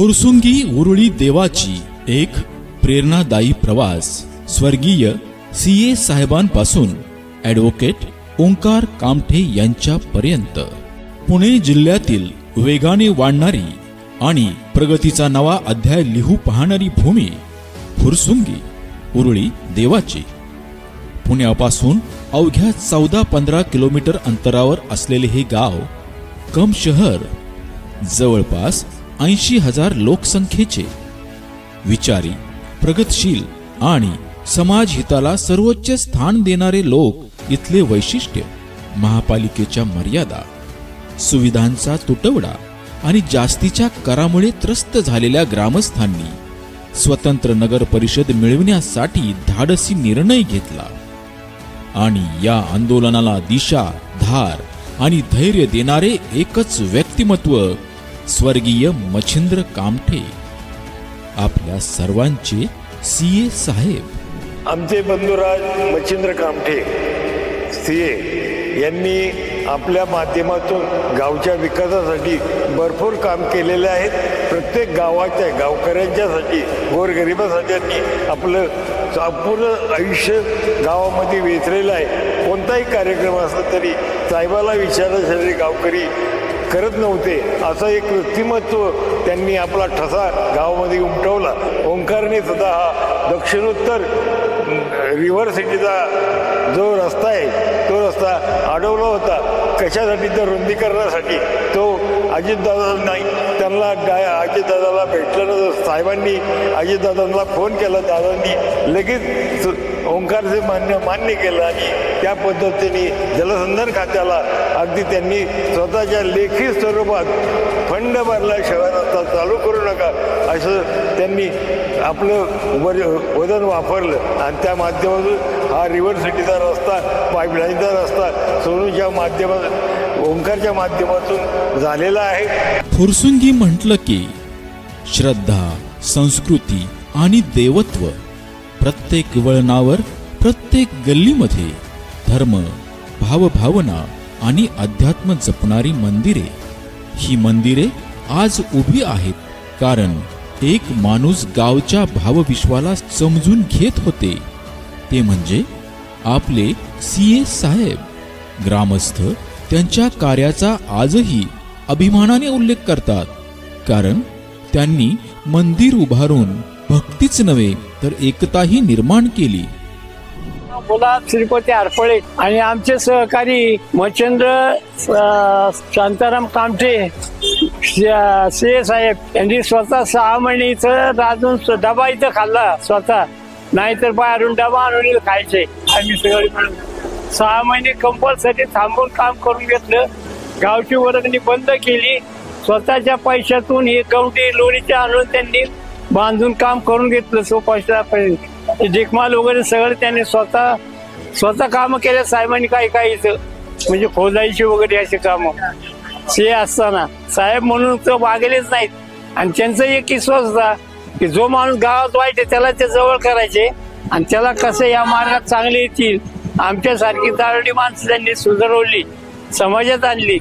फुरसुंगी उरुळी देवाची एक प्रेरणादायी प्रवास. स्वर्गीय सी. ए. साहेबांपासून ॲडव्होकेट ओंकार कामठे यांच्यापर्यंत. पुणे जिल्ह्यातील वेगाने वाढणारी आणि प्रगतीचा नवा अध्याय लिहू पाहणारी भूमी फुरसुंगी उरुळी देवाची. पुण्यापासून अवघ्या चौदा पंधरा किलोमीटर अंतरावर असलेले हे गाव कम शहर जवळपास ऐंशी हजार लोकसंख्येचे. विचारी प्रगतशील आणि समाजहिताला सर्वोच्च स्थान देणारे लोक इथले वैशिष्ट्य महापालिकेच्या मर्यादा सुविधांचा तुटवडा आणि जास्तीच्या करामुळे त्रस्त झालेल्या ग्रामस्थांनी स्वतंत्र नगर परिषद मिळविण्यासाठी धाडसी निर्णय घेतला. आणि या आंदोलनाला दिशा धार आणि धैर्य देणारे एकच व्यक्तिमत्व स्वर्गीय मच्छिंद्र कामठे आपल्या सर्वांचे सी ए साहेब. आमचे बंधुराज मच्छिंद्र कामठे सी ए यांनी आपल्या माध्यमातून गावच्या विकासासाठी भरपूर काम केलेले आहेत. प्रत्येक गावाच्या गावकऱ्यांच्यासाठी गोरगरिबासाठी त्यांनी आपलं संपूर्ण आयुष्य गावामध्ये वेचलेलं आहे. कोणताही कार्यक्रम असला तरी साहेबाला विचारण्यासाठी गावकरी करत नव्हते. असं एक व्यक्तिमत्व त्यांनी आपला ठसा गावामध्ये उमटवला. ओंकारने सुद्धा हा दक्षिणोत्तर रिव्हर सिटीचा जो रस्ता आहे तो रस्ता अडवला होता. कशासाठी? तर रुंदीकरणासाठी. तो अजितदादा नाही त्यांना गाय अजितदादाला भेटल्यानंतर साहेबांनी अजितदादांना फोन केला. दादांनी लगेच ओंकारचे मान्य मान्य केलं आणि त्या पद्धतीने जलसंधन खात्याला अगदी त्यांनी स्वतःच्या लेखी स्वरूपात फंड भरल्याशिवाय रस्ता चालू करू नका असं त्यांनी आपलं वर वजन वापरलं. आणि त्या माध्यमातून हा रिव्हर सिटीचा रस्ता पाईपलाईनचा रस्ता सोनूच्या माध्यमातून ओंकारच्या माध्यमातून झालेला आहे. फुरसुंगी म्हटलं की श्रद्धा संस्कृती आणि देवत्व प्रत्येक वळणावर प्रत्येक गल्लीमध्ये धर्म भावभावना आणि अध्यात्म जपणारी मंदिरे. ही मंदिरे आज उभी आहेत कारण एक माणूस गावच्या भावविश्वाला समजून घेत होते. ते म्हणजे आपले सी ए साहेब. ग्रामस्थ त्यांच्या कार्याचा आजही अभिमानाने उल्लेख करतात. कारण त्यांनी मंदिर उभारून भक्तीच नव्हे तर एकताही निर्माण केली. बोला श्रीपती आरपळे आणि आमचे सहकारी मच्छिंद्र शांताराम कामठे से साहेब यांनी स्वतः सहा महिने इथं राजून डबा इथं खाल्ला स्वतः. नाहीतर बाहेरून डबा आणून खायचे. आम्ही सगळे सहा महिने कंपल्सरी थांबून काम करून घेतलं. गावची वर्गणी बंद केली. स्वतःच्या पैशातून हे गवटी लोणीचे आणून त्यांनी बांधून काम करून घेतलं सोपाशापर्यंत देखमाल वगैरे सगळं त्याने स्वतः स्वतः कामं केल्या साहेबांनी काही काही इथं म्हणजे खोदायची वगैरे असे कामं. ते असताना साहेब म्हणून तर वागलेच नाहीत. आणि त्यांचा एक विश्वास होता की जो माणूस गावात वाईट आहे त्याला ते जवळ करायचे. आणि त्याला कसं या मार्गात चांगले येतील? आमच्यासारखी दारडी माणसं त्यांनी सुधारवली समाजात आणली.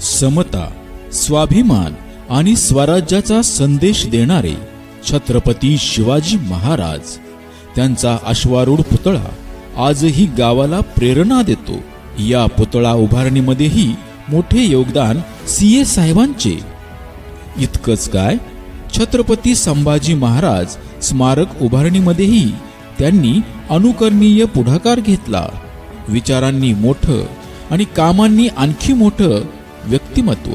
समता स्वाभिमान आणि स्वराज्याचा संदेश देणारे छत्रपती शिवाजी महाराज. त्यांचा अश्वारूढ पुतळा आजही गावाला प्रेरणा देतो. या पुतळा उभारणीमध्येही मोठे योगदान सी ए साहेबांचे. इतकंच काय? छत्रपती संभाजी महाराज स्मारक उभारणीमध्येही त्यांनी अनुकरणीय पुढाकार घेतला. विचारांनी मोठं आणि कामांनी आणखी मोठं व्यक्तिमत्व.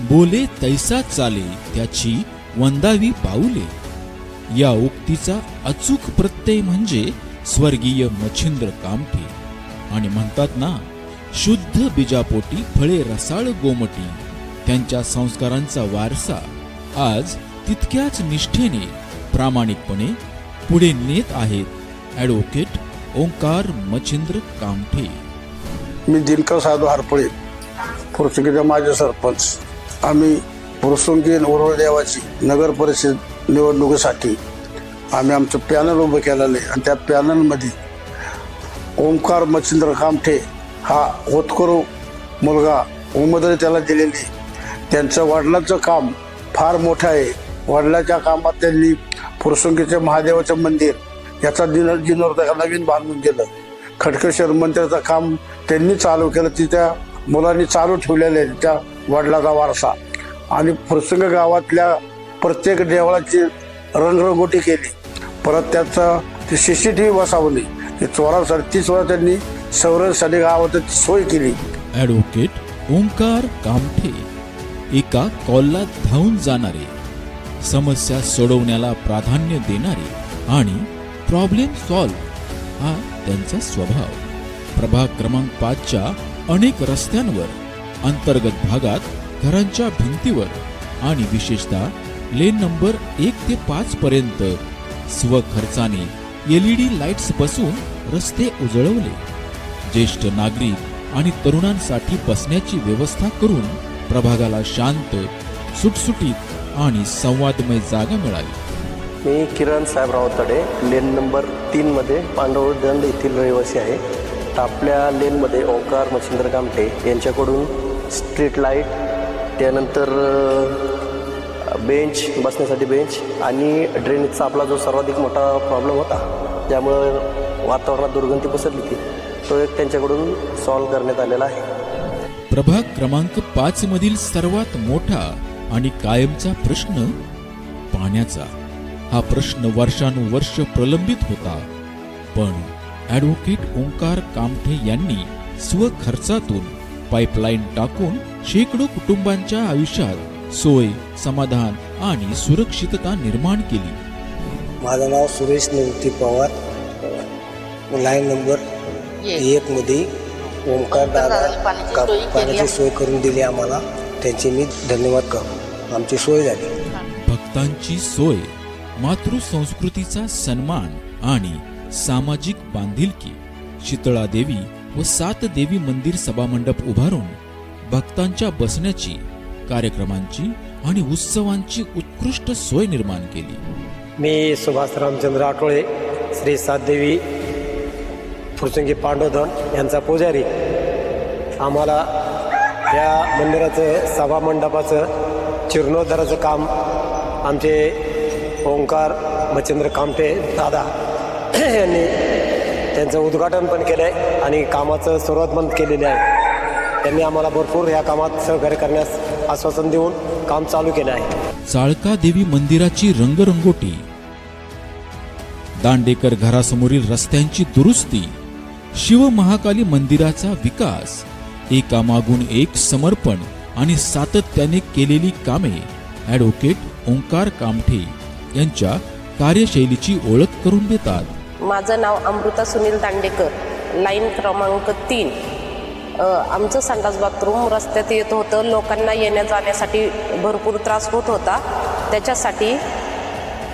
बोले तैसा चाले त्याची वंदावी पाऊले. या उक्तीचा अचूक प्रत्यय म्हणजे स्वर्गीय मच्छिंद्र कामठे. आणि म्हणतात ना शुद्ध बीजापोटी फळे रसाळ गोमटी. त्यांच्या संस्कारांचा वारसा आज तितक्याच निष्ठेने प्रामाणिकपणे पुढे नेत आहेत ॲडव्होकेट ओंकार मच्छिंद्र कामठे. मी दिनकर साधू हरपळे पुरसुंगीचा माझे सरपंच. आम्ही पुरसुंगी देवाची नगर परिषद निवडणुकीसाठी आम्ही आमचं पॅनल उभं केलेलं आहे. आणि त्या पॅनलमध्ये ओंकार मच्छिंद्र कामठे हा होतकरू मुलगा उमेदवारी त्याला दिलेली त्यांचं वडिलांचं काम फार मोठं आहे. वडिलाच्या कामात त्यांनी फुरसुंगीचे महादेवाचं मंदिर याचा दिन जीर्णोद्धार नवीन बांधून दिलं. खडकेश्वर मंदिराचं काम त्यांनी चालू केलं. ती त्या मुलांनी चालू ठेवलेलं आहे. त्या वडिलाचा वारसा. आणि प्रसंग गावातल्या प्रत्येक देवळाची रंगरंगोटी केली. परत त्याचं ते सी सी टी व्ही बसावली. ते चोरांसाठी तीस त्यांनी संरक्षणासाठी गावात सोय केली. ॲडव्होकेट ओंकार कामठे एका कॉलला धावून जाणारे समस्या सोडवण्याला प्राधान्य देणारे आणि प्रॉब्लेम सॉल्व हा त्यांचा स्वभाव. प्रभाग क्रमांक पाचच्या अनेक रस्त्यांवर अंतर्गत भागात घरांच्या भिंतीवर आणि विशेषतः लेन नंबर एक ते पाच पर्यंत स्वखर्चाने एलईडी लाईट्स बसून रस्ते उजळवले. ज्येष्ठ नागरिक आणि तरुणांसाठी बसण्याची व्यवस्था करून प्रभागाला शांत सुटसुटीत आणि संवादमय जागा मिळाली. मी किरण साहेबराव तडे लेन नंबर तीनमध्ये पांडव येथील रहिवासी आहे. आपल्या लेनमध्ये ओंकार मच्छिंद्र कामटे यांच्याकडून स्ट्रीट लाइट त्यानंतर बेंच बसण्यासाठी बेंच आणि ड्रेनेजचा आपला जो सर्वाधिक मोठा प्रॉब्लेम होता त्यामुळं वातावरणात दुर्गंधी पसरली होती. तो एक त्यांच्याकडून सॉल्व करण्यात आलेला आहे. प्रभाग क्रमांक पाच मधील सर्वात मोठा आणि कायमचा प्रश्न पाण्याचा. हा प्रश्न वर्षानुवर्ष प्रलंबित होता. पण ॲडव्होकेट ओंकार कामठे यांनी स्वखर्चातून पाईपलाईन टाकून शेकडो कुटुंबांच्या आयुष्यात सोय समाधान आणि सुरक्षितता निर्माण केली. माझं नाव सुरेश निवृत्ती पवार. लाईन नंबर एक मध्ये ओंकार दादा पाण्याची. सोय करून दिली आम्हाला. त्यांची मी धन्यवाद करतो. आमची सोय झाली. भक्तांची सोय मातृसंस्कृतीचा सन्मान आणि सामाजिक बांधिलकी. शीतळा देवी व सात देवी मंदिर सभामंडप उभारून भक्तांच्या बसण्याची कार्यक्रमांची आणि उत्सवांची उत्कृष्ट सोय निर्माण केली. मी सुभाष रामचंद्र आठोळे श्री सातदेवी फुरसंगी पांडवधन यांचा पुजारी. आम्हाला या मंदिराचं सभामंडपाचं चिरणोद्धाराचं काम आमचे ओंकार मच्छिंद्र कामटे दादा यांनी त्यांचं उद्घाटन पण केलं आहे आणि कामाचं सुरुवात पण केलेली आहे. त्यांनी आम्हाला भरपूर या कामात सहकार्य करण्यास आश्वासन देऊन काम चालू केलं आहे. चाळका देवी मंदिराची रंगरंगोटी. दांडेकर घरासमोरील रस्त्यांची दुरुस्ती. शिव महाकाली मंदिराचा विकास. एकामागून एक समर्पण आणि सातत्याने केलेली कामे. ॲडव्होकेट ओंकार कामठे यांच्या कार्यशैलीची ओळख करून देतात. माझं नाव अमृता सुनील दांडेकर लाईन क्रमांक तीन. आमचं संडास बाथरूम रस्त्यात येत होतं. लोकांना येण्या जाण्यासाठी भरपूर त्रास होत होता. त्याच्यासाठी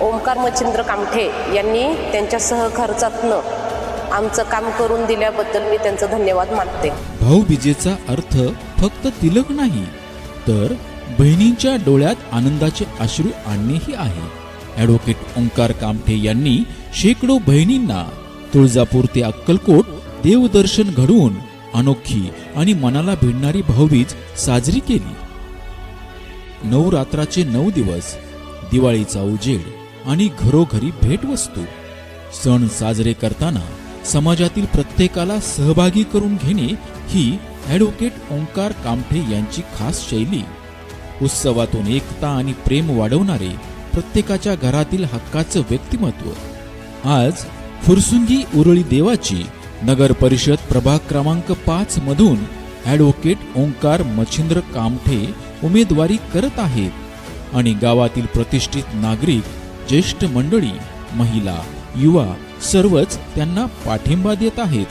ओमकार मच्छिंद्र कामठे यांनी त्यांच्या सहखर्चातनं आमचं काम करून दिल्याबद्दल मी त्यांचं धन्यवाद मानते. भाऊबीजेचा अर्थ फक्त तिलक नाही तर बहिणींच्या डोळ्यात आनंदाचे अश्रू आणणेही आहे. ॲडव्होकेट ओंकार कामठे यांनी शेकडो बहिणींना तुळजापूर ते अक्कलकोट देवदर्शन घडवून अनोखी आणि मनाला भिडणारी भाऊबीज साजरी केली. नवरात्राचे नऊ दिवस दिवाळीचा उजेड आणि घरोघरी भेटवस्तू. सण साजरे करताना समाजातील प्रत्येकाला सहभागी करून घेणे ही ॲडव्होकेट ओंकार कामठे यांची खास शैली. उत्सवातून एकता आणि प्रेम वाढवणारे प्रत्येकाच्या घरातील हक्काचं व्यक्तिमत्व आज फुरसुंगी उरळी देवाची नगर परिषद प्रभाग क्रमांक पाच मधून ॲडव्होकेट ओंकार मच्छिंद्र कामठे उमेदवारी करत आहेत आणि गावातील प्रतिष्ठित नागरिक ज्येष्ठ मंडळी महिला युवा सर्वच त्यांना पाठिंबा देत आहेत.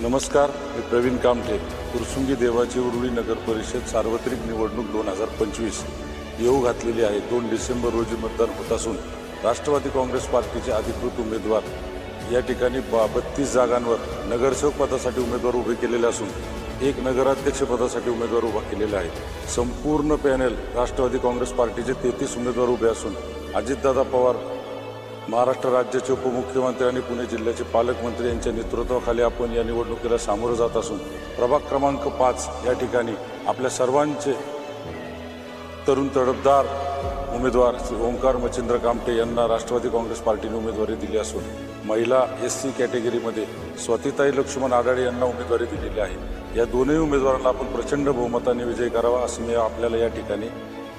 नमस्कार मी प्रवीण कामठे कुरसुंगी देवाची उरुळी नगर परिषद सार्वत्रिक निवडणूक दोन हजार पंचवीस. येऊ घातलेली आहे. दोन डिसेंबर रोजी मतदान होत असून राष्ट्रवादी काँग्रेस पार्टीचे अधिकृत उमेदवार या ठिकाणी बा बत्तीस जागांवर नगरसेवक पदासाठी उमेदवार उभे केलेले असून एक नगराध्यक्ष पदासाठी उमेदवार उभा केलेला आहे. संपूर्ण पॅनेल राष्ट्रवादी काँग्रेस पार्टीचे तेहतीस उमेदवार उभे असून अजितदादा पवार महाराष्ट्र राज्याचे उपमुख्यमंत्री आणि पुणे जिल्ह्याचे पालकमंत्री यांच्या नेतृत्वाखाली आपण या निवडणुकीला सामोरं जात असून प्रभाग क्रमांक पाच या ठिकाणी आपल्या सर्वांचे तरुण तडफदार उमेदवार श्री ओंकार मच्छिंद्र कामटे यांना राष्ट्रवादी काँग्रेस पार्टीने उमेदवारी दिली असून महिला एस सी कॅटेगरीमध्ये स्वातीताई लक्ष्मण आढाळे यांना उमेदवारी दिलेली आहे. या दोन्ही उमेदवारांना आपण प्रचंड बहुमताने विजय करावा असं मी आपल्याला या ठिकाणी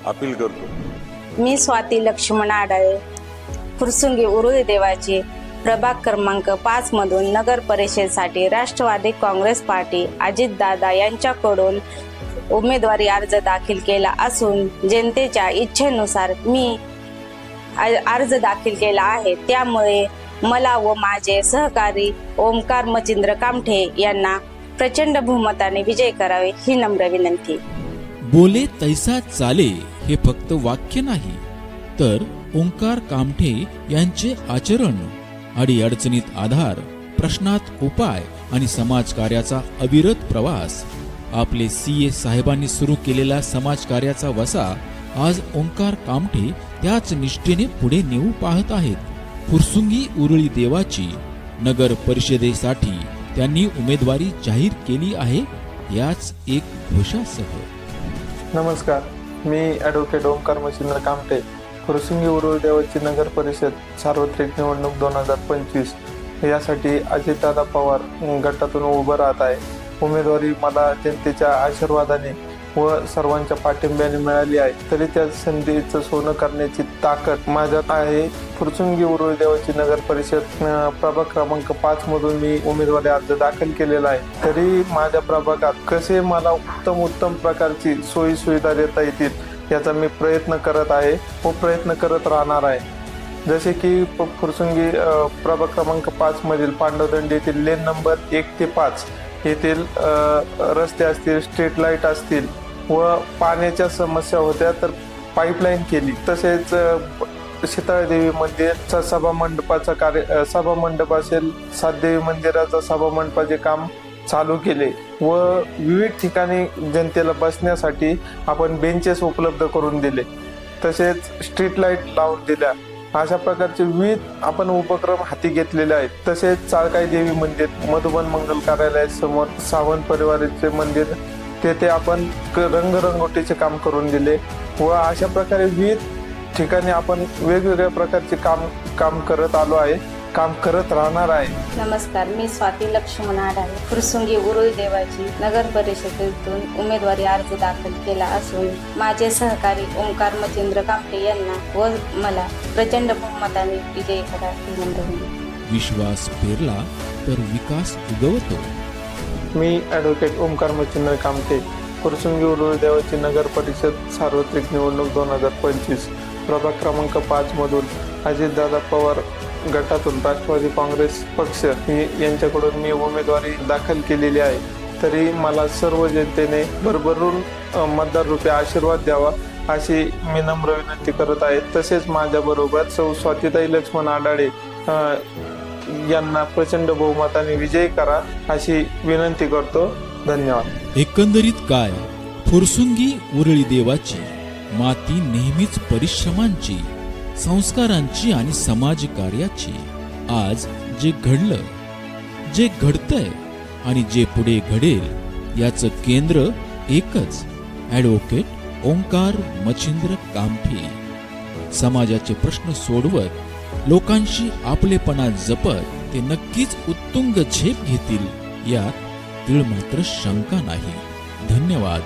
अपील करतो. मी स्वाती लक्ष्मण आडाळे फुरसुंगी उरुळी देवाची प्रभाग क्रमांक पाच मधून नगर परिषदेसाठी राष्ट्रवादी काँग्रेस पार्टी अजितदादा यांच्याकडून उमेदवारी अर्ज दाखल केला असून जनतेच्या इच्छेनुसार मी अर्ज दाखल केला आहे. त्यामुळे मला व माझे सहकारी ओमकार मचिंद्र कामठे यांना प्रचंड बहुमताने विजय करावे ही नम्र विनंती. बोले तैसा चाले हे फक्त वाक्य नाही तर ओंकार कामठे यांचे आचरण अडीअडचणीत आधार प्रश्नात उपाय आणि समाजकार्याचा अविरत प्रवास आपले सी ए साहेबांनी सुरू केलेला समाजकार्याचा वसा आज ओंकार कामठे त्याच निष्ठेने पुढे नेऊ पाहत आहेत. फुरसुंगी उरळी देवाची नगर परिषदेसाठी त्यांनी उमेदवारी जाहीर केली आहे याच एक घोषासह. नमस्कार मी ॲडव्होकेट ओंकार मच्छिंद्र कामटे फुरसुंगी उरुळ देवाची नगर परिषद सार्वत्रिक निवडणूक दोन हजार पंचवीस यासाठी अजितदादा पवार गटातून उभं राहत आहे. उमेदवारी मला जनतेच्या आशीर्वादाने व सर्वांच्या पाठिंब्याने मिळाली आहे. तरी त्या संधीचं सोनं करण्याची ताकद माझ्यात आहे. फुरसुंगी उरुळी देवाची नगर परिषद प्रभाग क्रमांक पाच मधून मी उमेदवारी अर्ज दाखल केलेला आहे. तरी माझ्या प्रभागात कसे मला उत्तम उत्तम प्रकारची सोयी सुविधा देता येतील याचा मी प्रयत्न करत आहे व प्रयत्न करत राहणार आहे. जसे की प- फुरसुंगी प्रभाग क्रमांक पाच मधील पांडवदंडी येथील लेन नंबर एक ते पाच येथील रस्ते असतील स्ट्रीट लाइट असतील व पाण्याच्या समस्या होत्या तर पाईपलाईन केली. तसेच अ, शीतळादेवी मंदिरचा सभा मंडपाचा कार्य सभा मंडप असेल सातदेवी मंदिराचा सभा मंडपाचे काम चालू केले व विविध ठिकाणी जनतेला बसण्यासाठी आपण बेंचेस उपलब्ध करून दिले. तसेच स्ट्रीट लाइट लावून दिल्या. अशा प्रकारचे विविध आपण उपक्रम हाती घेतलेले आहेत. तसेच चाळकाई देवी मंदिर मधुबन मंगल कार्यालयासमोर सावंत परिवाराचे मंदिर तेथे आपण क- रंगरंगोटीचे काम करून दिले व अशा प्रकारे विविध ठिकाणी आपण वेगवेगळ्या प्रकारचे काम काम करत आलो आहे. काम करत राहणार आहे. नमस्कार मी स्वाती लक्ष्मण आढाळे फुरसुंगी उरुळी देवाची नगर परिषदेतून उमेदवारी अर्ज दाखल केला असून माझे सहकारी ओंकार मचिंद्र कापटे यांना व मला प्रचंड बहुमताने विजयी करा. विश्वास पेरला तर विकास उगवतो. मी ॲडव्होकेट ओमकार मच्छिंद्र कामते फुरसुंगी उरुळ देवाची नगर परिषद सार्वत्रिक निवडणूक दोन हजार पंचवीस प्रभाग क्रमांक पाच मधून अजितदादा पवार गटातून राष्ट्रवादी काँग्रेस पक्ष यांच्याकडून मी उमेदवारी दाखल केलेली आहे. तरी मला सर्व जनतेने भरभरून मतदार रुपये आशीर्वाद द्यावा अशी मी नम्र विनंती करत आहे. तसेच माझ्याबरोबर सौ स्वातीताई लक्ष्मण आडाळे यांना प्रचंड बहुमताने विजयी करा अशी विनंती करतो. धन्यवाद. एकंदरीत काय? फुरसुंगी उरळी देवाची माती नेहमीच परिश्रमांची. संस्कारांची आणि समाजकार्याची आज जे घडलं जे घडतंय आणि जे पुढे घडेल याचं केंद्र एकच ॲडव्होकेट ओंकार मच्छिंद्र कामठे. समाजाचे प्रश्न सोडवत लोकांशी आपलेपणा जपत ते नक्कीच उत्तुंग झेप घेतील यात तीळ मात्र शंका नाही. धन्यवाद.